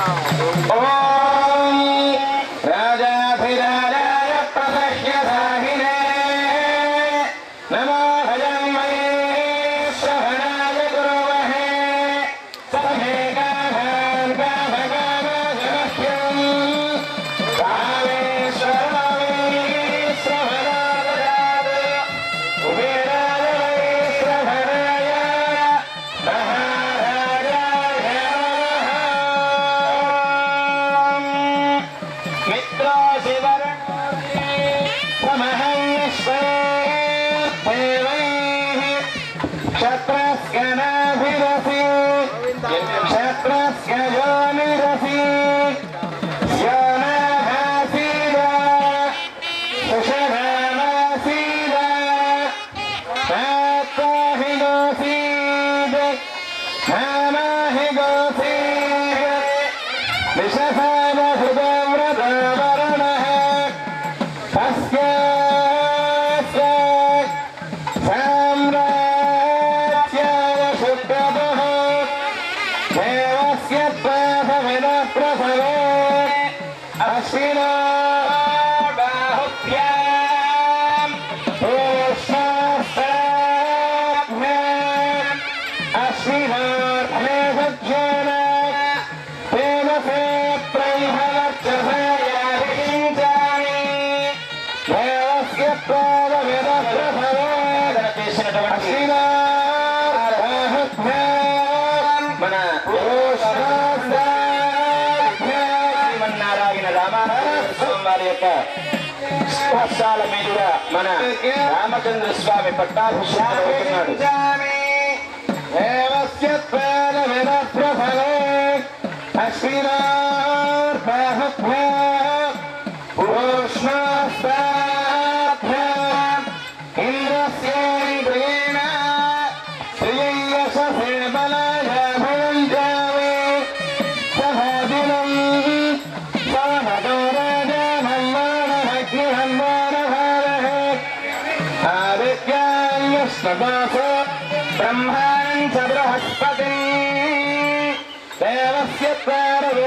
Oh. పాదాల మీదుగా మన రామచంద్ర స్వామి పట్టాభిషేకం అవుతున్నాడు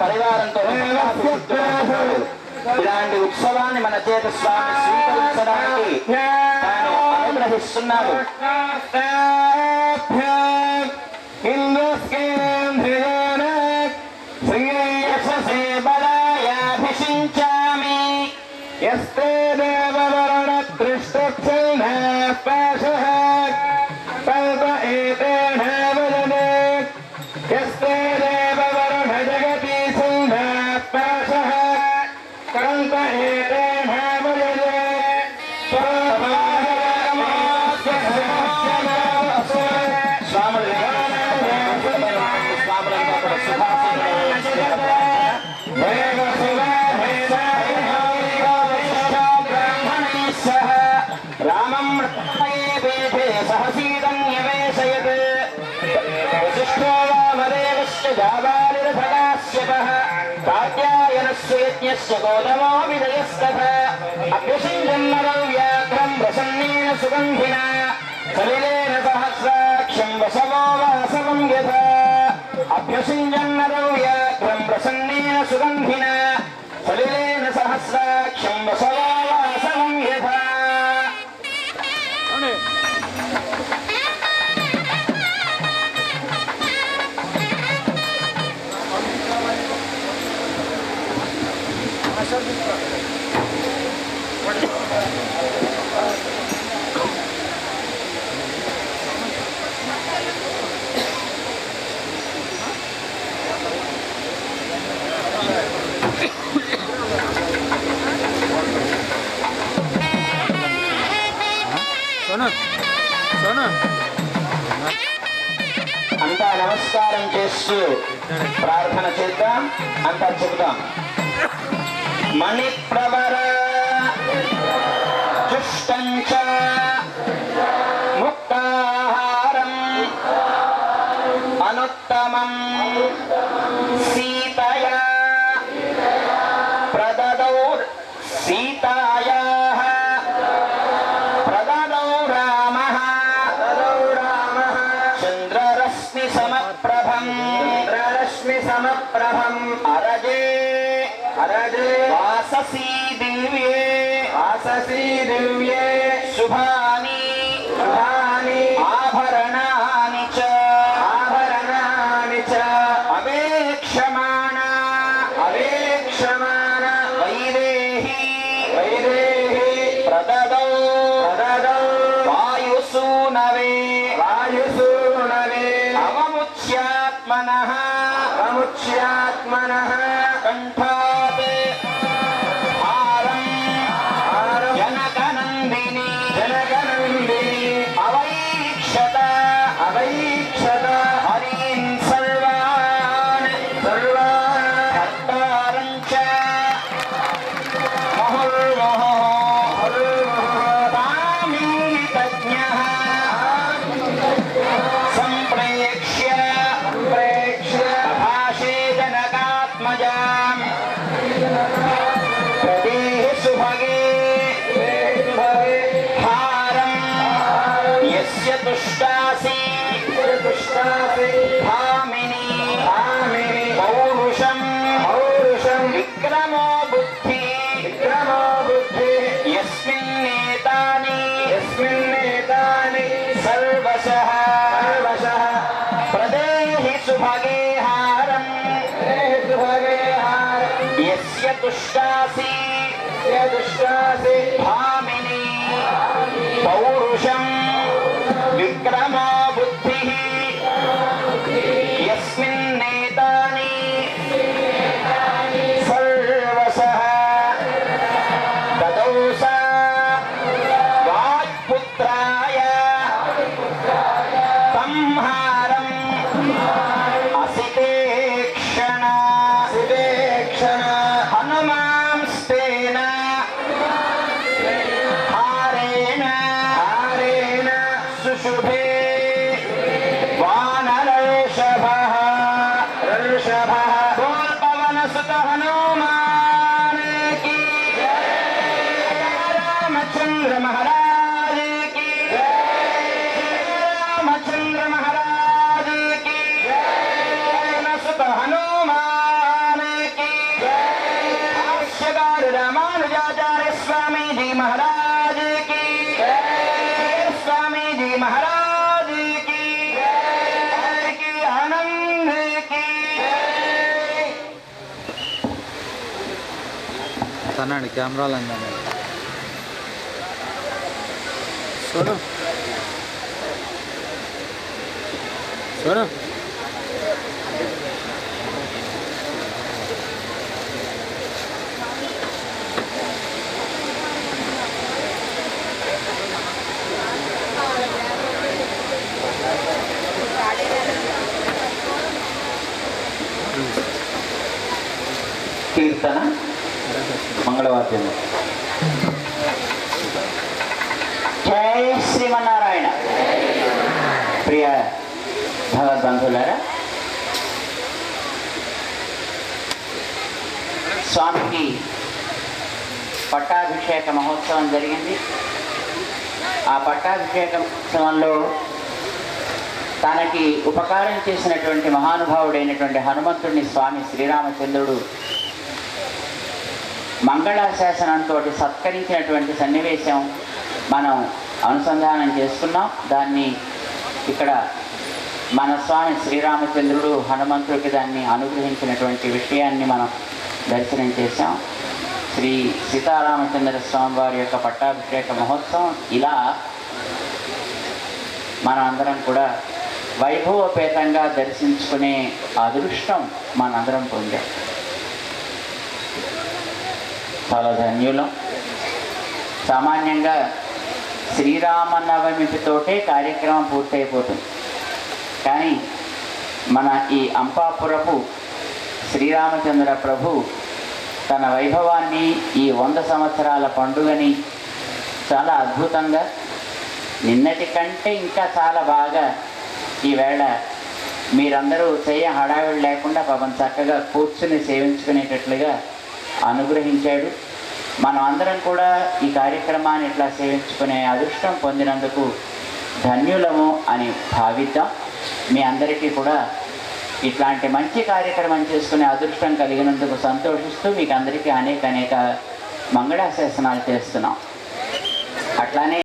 పరివారంతో ఇలాంటి ఉత్సవాన్ని మన చేత స్వామి స్వీకరించడానికి తాను అనుగ్రహిస్తున్నాడు శ్రీయశసే బలాయాభిషించామి ఎస్తే वसिष्ठो वामदेवस्य యజ్ఞస్య గోదమో విజయస్తథ అభ్యసింజన్నరౌ వ్యాఘ్రం ప్రసన్నేన సుగంధిన సలిలేన సహస్రాక్షం వసవో వాసవం యథా అభ్యసింజన్నరౌ వ్యాఘ్రం ప్రసన్నేన సుగంధిన నమస్కారం చేస్తూ ప్రార్థన చేద్దాం అంతా చెబుదాం. మణిప్రవర చుష్టంచ ముక్తాహారం అనుత్తమం సీ प्रभम अरजे अरजे वाससी दिव्ये। वाससी दिव्ये। शुभा رحمنها सुभगे हारम् सुभगे हारम् यस्य तुष्टासि यस्य तुष्टासि भामिनी पौरुषम् विक्रमो भाष्यकार रामानुजाचार्य स्वामी जी महाराज की स्वामी जी महाराज की की आनंद की తనండి కెమెరాలు అందండి సోను సోను కీర్తన మంగళవాద్యం జై శ్రీమన్నారాయణ. ప్రియ భగవద్బంధులారా స్వామికి పట్టాభిషేక మహోత్సవం జరిగింది. ఆ పట్టాభిషేక మహోత్సవంలో తనకి ఉపకారం చేసినటువంటి మహానుభావుడైనటువంటి హనుమంతుడిని స్వామి శ్రీరామచంద్రుడు మంగళాశాసనంతో సత్కరించినటువంటి సన్నివేశం మనం అనుసంధానం చేసుకున్నాం. దాన్ని ఇక్కడ మన స్వామి శ్రీరామచంద్రుడు హనుమంతుడికి దాన్ని అనుగ్రహించినటువంటి విషయాన్ని మనం దర్శనం చేశాం. శ్రీ సీతారామచంద్ర స్వామి వారి యొక్క పట్టాభిషేక మహోత్సవం ఇలా మనం అందరం కూడా వైభవపేతంగా దర్శించుకునే అదృష్టం మనందరం పొందాం. చాలా ధన్యులం సామాన్యంగా శ్రీరామనవమితోటే కార్యక్రమం పూర్తయిపోతుంది. కానీ మన ఈ అంపాపురపు శ్రీరామచంద్ర ప్రభు తన వైభవాన్ని ఈ వంద సంవత్సరాల పండుగని చాలా అద్భుతంగా నిన్నటి కంటే ఇంకా చాలా బాగా ఈవేళ మీరందరూ చేయ హడావిడి లేకుండా పాపం చక్కగా కూర్చుని సేవించుకునేటట్లుగా అనుగ్రహించాడు. మనం అందరం కూడా ఈ కార్యక్రమాన్ని ఇట్లా సేవించుకునే అదృష్టం పొందినందుకు ధన్యులము అని భావిద్దాం. మీ అందరికీ కూడా ఇట్లాంటి మంచి కార్యక్రమం చేసుకునే అదృష్టం కలిగినందుకు సంతోషిస్తూ మీకు అందరికీ అనేక అనేక మంగళాశాసనాలు చేస్తున్నాం అట్లానే